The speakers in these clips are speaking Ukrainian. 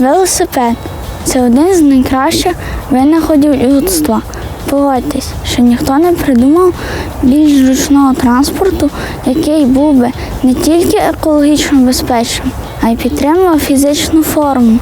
Велосипед це один з найкращих винаходів людства. Погодьтесь, що ніхто не придумав більш зручного транспорту, який був би не тільки екологічно безпечним, а й підтримував фізичну форму.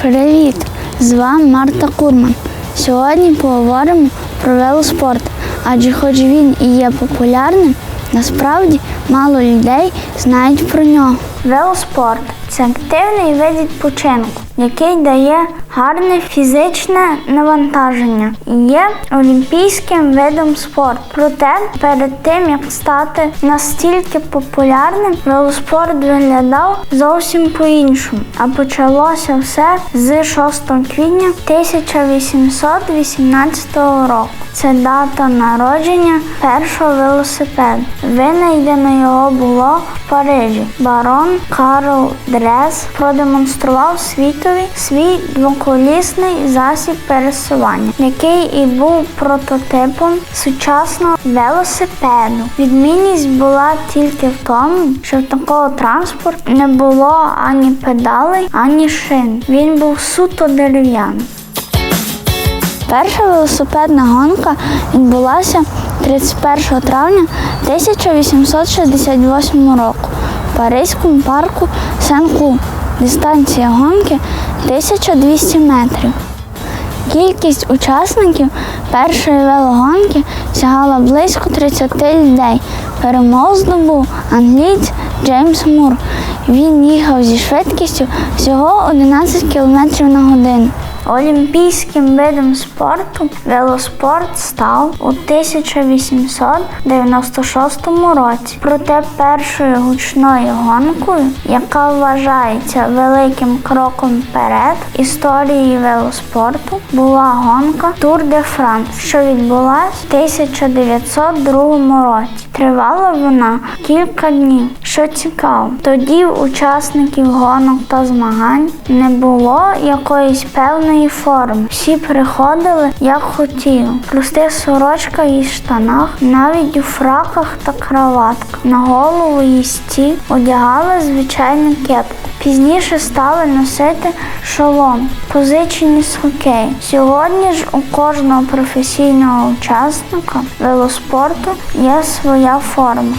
Привіт! З вами Марта Курман. Сьогодні поговоримо про велоспорт, адже хоч він і є популярним, насправді мало людей знають про нього. Велоспорт це активний вид відпочинку, який дає гарне фізичне навантаження і є олімпійським видом спорту. Проте перед тим як стати настільки популярним, велоспорт виглядав зовсім по-іншому. А почалося все з 6 квітня 1818 року. Це дата народження першого велосипеду. Винайдено його було в Парижі. Барон Карл Дрес продемонстрував світові свій двоколісний засіб пересування, який і був прототипом сучасного велосипеду. Відмінність була тільки в тому, що такого транспорту не було ані педалей, ані шин. Він був суто дерев'яний. Перша велосипедна гонка відбулася 31 травня 1868 року в Паризькому парку Сен-Клу. Дистанція гонки 1200 метрів. Кількість учасників першої велогонки сягала близько 30 людей. Перемогу здобув англієць Джеймс Мур. Він їхав зі швидкістю всього 11 км на годину. Олімпійським видом спорту велоспорт став у 1896 році. Проте першою гучною гонкою, яка вважається великим кроком вперед історії велоспорту, була гонка Тур де Франс, що відбулась в 1902 році. Тривала вона кілька днів. Що цікаво, тоді учасників гонок та змагань не було якоїсь певної форми. Всі приходили як хотіли. В простих сорочках і штанах, навіть у фраках та краватках. На голову їсті одягали звичайну кепку. Пізніше стали носити шолом, позичені з хокею. Сьогодні ж у кожного професійного учасника велоспорту є своя форма.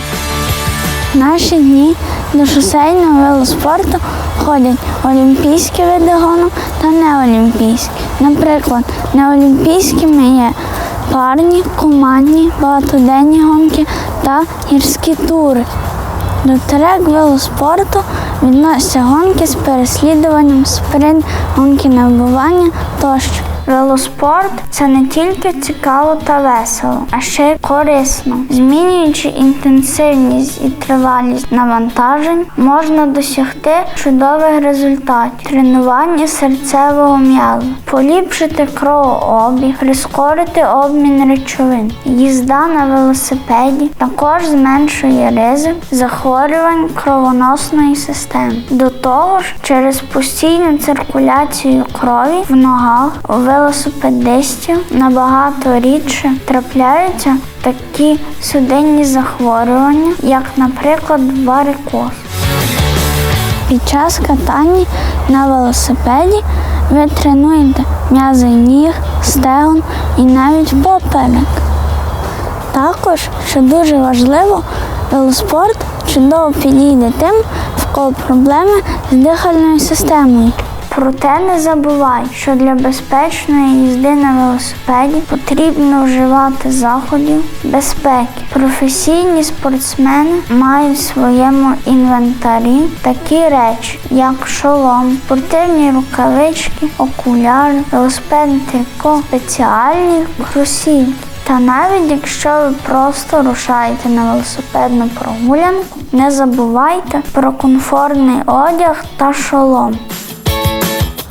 Наші дні до шосейного велоспорту ходять олімпійські види гонок та неолімпійські. Наприклад, неолімпійськими є парні, командні, багатоденні гонки та гірські тури. До трек велоспорту відносяться гонки з переслідуванням, спринт, гонки на вбивання тощо. Велоспорт це не тільки цікаво та весело, а ще й корисно. Змінюючи інтенсивність і тривалість навантажень, можна досягти чудових результатів: тренування серцевого м'язу, поліпшити кровообіг, прискорити обмін речовин. Їзда на велосипеді також зменшує ризик захворювань кровоносної системи. До того ж, через постійну циркуляцію крові в ногах велосипедистів набагато рідше трапляються такі судинні захворювання, як, наприклад, варикоз. Під час катання на велосипеді ви тренуєте м'язи ніг, стегон і навіть поперек. Також, що дуже важливо, велоспорт чудово підійде тим, в кого проблеми з дихальною системою. Проте не забувай, що для безпечної їзди на велосипеді потрібно вживати заходів безпеки. Професійні спортсмени мають в своєму інвентарі такі речі, як шолом, спортивні рукавички, окуляри, велосипедне трико, спеціальні кросівки. Та навіть якщо ви просто рушаєте на велосипедну прогулянку, не забувайте про комфортний одяг та шолом.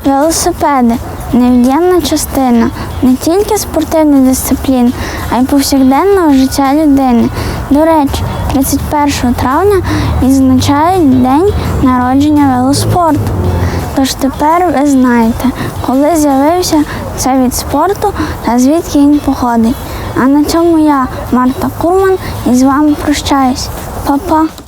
Велосипеди невід'ємна частина не тільки спортивної дисципліни, а й повсякденного життя людини. До речі, 31 травня відзначають день народження велоспорту. Тож тепер ви знаєте, коли з'явився цей від спорту та звідки він походить. А на цьому я, Марта Курман, з вами прощаюсь. Па-па!